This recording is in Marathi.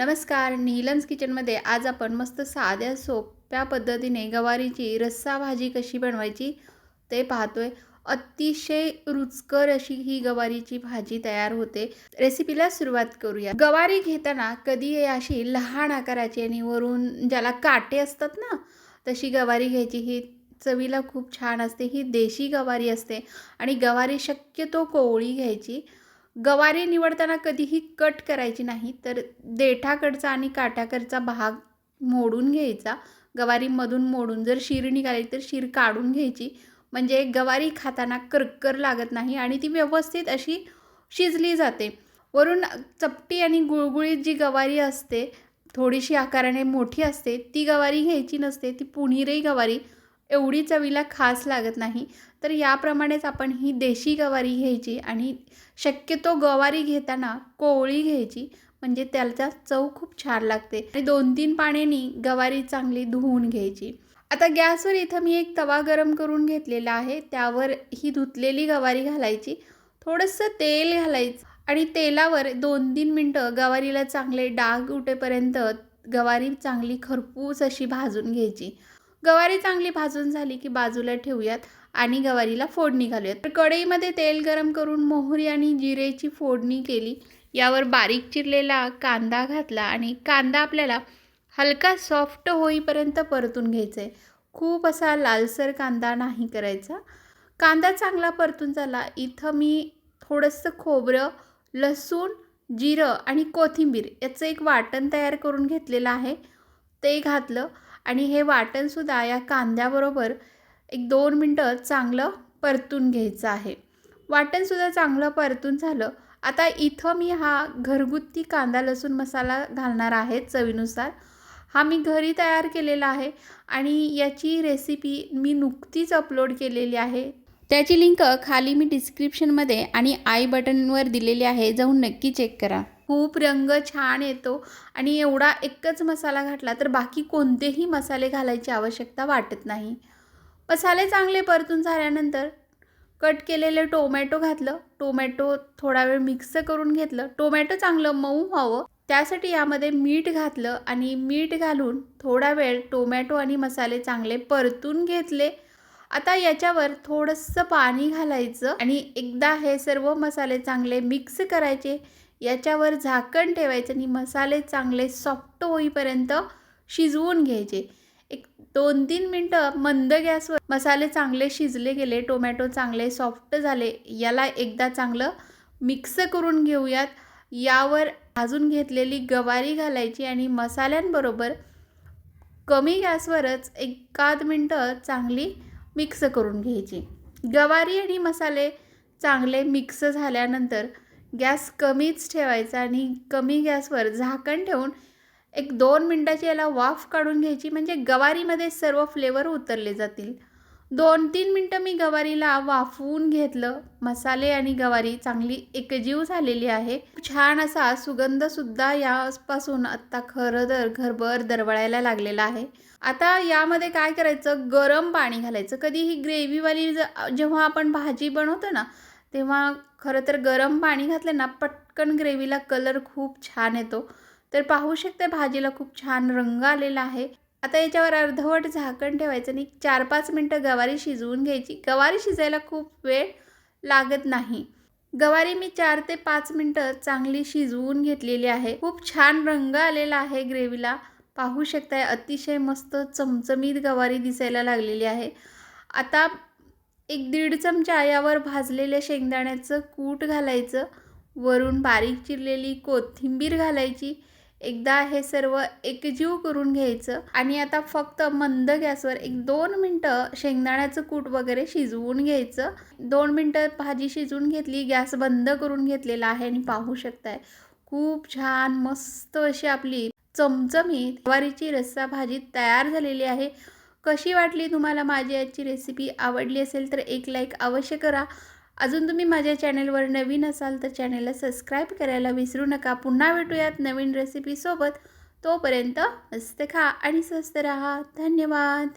नमस्कार नीलम्स किचनमध्ये आज आपण मस्त साध्या सोप्या पद्धतीने गवारीची रस्सा भाजी कशी बनवायची ते पाहतोय. अतिशय रुचकर अशी ही गवारीची भाजी तयार होते. रेसिपीला सुरुवात करूया. गवारी घेताना कधी अशी लहान आकाराची आणि वरून ज्याला काटे असतात ना तशी गवारी घ्यायची. ही चवीला खूप छान असते. ही देशी गवारी असते आणि गवारी शक्यतो कोवळी घ्यायची. गवारी निवडताना कधीही कट करायची नाही तर देठाकडचा आणि काट्याकडचा भाग मोडून घ्यायचा. गवारीमधून मोडून जर शीर निघाली तर शीर काढून घ्यायची. म्हणजे गवारी खाताना करकर लागत नाही आणि ती व्यवस्थित अशी शिजली जाते. वरून चपटी आणि गुळगुळीत जी गवारी असते थोडीशी आकाराने मोठी असते ती गवारी घ्यायची नसते ती पुणेरी गवारी एवढी चवीला खास लागत नाही. तर याप्रमाणेच आपण ही देशी गवारी घ्यायची आणि शक्यतो गवारी घेताना कोवळी घ्यायची. म्हणजे त्याचा चव खूप छान लागते. आणि दोन तीन पाण्यानी गवारी चांगली धुवून घ्यायची. आता गॅसवर इथं मी एक तवा गरम करून घेतलेला आहे. त्यावर ही धुतलेली गवारी घालायची. थोडंसं तेल घालायचं आणि तेलावर दोन तीन मिनटं गवारीला चांगले डाग उठेपर्यंत गवारी चांगली खरपूस अशी भाजून घ्यायची. गवारी चांगली भाजून झाली की बाजूला ठेवूयात आणि गवारीला फोडणी घालूयात. तर कढईमध्ये तेल गरम करून मोहरी आणि जिरेची फोडणी केली. यावर बारीक चिरलेला कांदा घातला आणि कांदा आपल्याला हलका सॉफ्ट होईपर्यंत परतून घ्यायचा आहे खूप असा लालसर कांदा नाही करायचा. कांदा चांगला परतून झाला. इथं मी थोडंसं खोबरं लसूण जिरं आणि कोथिंबीर याचं एक वाटण तयार करून घेतलेलं आहे. ते घातलं. आणि हे वाटणसुद्धा या कांद्याबरोबर एक दोन मिनटं चांगलं परतून घ्यायचं आहे. वाटणसुद्धा चांगलं परतून झालं. आता इथं मी हा घरगुती कांदा लसूण मसाला घालणार आहे चवीनुसार. हा मी घरी तयार केलेला आहे आणि याची रेसिपी मी नुकतीच अपलोड केलेली आहे. त्याची लिंक खाली मी डिस्क्रिप्शनमध्ये आणि आय बटनवर दिलेली आहे जाऊन नक्की चेक करा. खूप रंग छान येतो आणि एवढा एकच मसाला घातला तर बाकी कोणतेही मसाले घालायची आवश्यकता वाटत नाही. मसाले चांगले परतून झाल्यानंतर कट केलेलं टोमॅटो घातलं. टोमॅटो थोडा वेळ मिक्स करून घेतलं. टोमॅटो चांगलं मऊ व्हावं. त्यासाठी यामध्ये मीठ घातलं आणि मीठ घालून थोडा वेळ टोमॅटो आणि मसाले चांगले परतून घेतले. आता याच्यावर थोडंसं पाणी घालायचं आणि एकदा हे सर्व मसाले चांगले मिक्स करायचे. याच्यावर झाकण ठेवायचं आणि मसाले चांगले सॉफ्ट होईपर्यंत शिजवून घ्यायचे. एक दोन तीन मिनटं मंद गॅसवर मसाले चांगले शिजले गेले टोमॅटो चांगले सॉफ्ट झाले याला एकदा चांगलं मिक्स करून घेऊयात. यावर भाजून घेतलेली गवारी घालायची आणि मसाल्यांबरोबर कमी गॅसवरच एकाद मिनटं चांगली मिक्स करून घ्यायची. गवारी आणि मसाले चांगले मिक्स झाल्यानंतर गॅस कमीच ठेवायचा आणि कमी गॅसवर झाकण ठेवून एक दोन मिनटाची याला वाफ काढून घ्यायची. म्हणजे गवारीमध्ये सर्व फ्लेवर उतरले जातील. दोन तीन मिनटं मी गवारीला वाफवून घेतलं. मसाले आणि गवारी चांगली एकजीव झालेली आहे. छान असा सुगंधसुद्धा यापासून आत्ता खरं तर घरभर दरवळायला लागलेला आहे. आता यामध्ये काय करायचं? गरम पाणी घालायचं. कधी ही ग्रेव्हीवाली जेव्हा आपण भाजी बनवतो ना तेव्हा खरं तर गरम पाणी घातलं ना पटकन ग्रेव्हीला कलर खूप छान येतो. तर पाहू शकते भाजीला खूप छान रंग आलेला आहे. आता याच्यावर अर्धवट झाकण ठेवायचं आणि चार पाच मिनटं गवारी शिजवून घ्यायची. गवारी शिजायला खूप वेळ लागत नाही. गवारी मी चार ते पाच मिनटं चांगली शिजवून घेतलेली आहे. खूप छान रंग आलेला आहे ग्रेव्हीला. पाहू शकताय अतिशय मस्त चमचमीत गवारी दिसायला लागलेली आहे. आता एक दीड चमचा यावर भाजलेल्या शेंगदाण्याचं कूट घालायचं वरून बारीक चिरलेली कोथिंबीर घालायची. एकदा हे सर्व एकजीव करून घ्यायचं आणि आता फक्त मंद गॅसवर एक दोन मिनटं शेंगदाण्याचं कूट वगैरे शिजवून घ्यायचं. दोन मिनटं भाजी शिजवून घेतली गॅस बंद करून घेतलेला आहे आणि पाहू शकताय. खूप छान मस्त अशी आपली चमचमीत ज्वारीची रस्सा भाजी तयार झालेली आहे. कशी वाटली तुम्हाला माझी आजची रेसिपी आवडली असेल तर एक लाईक अवश्य करा. अजून तुम्ही माझ्या चॅनेलवर नवीन असाल तर चॅनेलला सबस्क्राईब करायला विसरू नका. पुन्हा भेटूयात नवीन रेसिपीसोबत तोपर्यंत मस्त खा आणि स्वस्त राहा. धन्यवाद.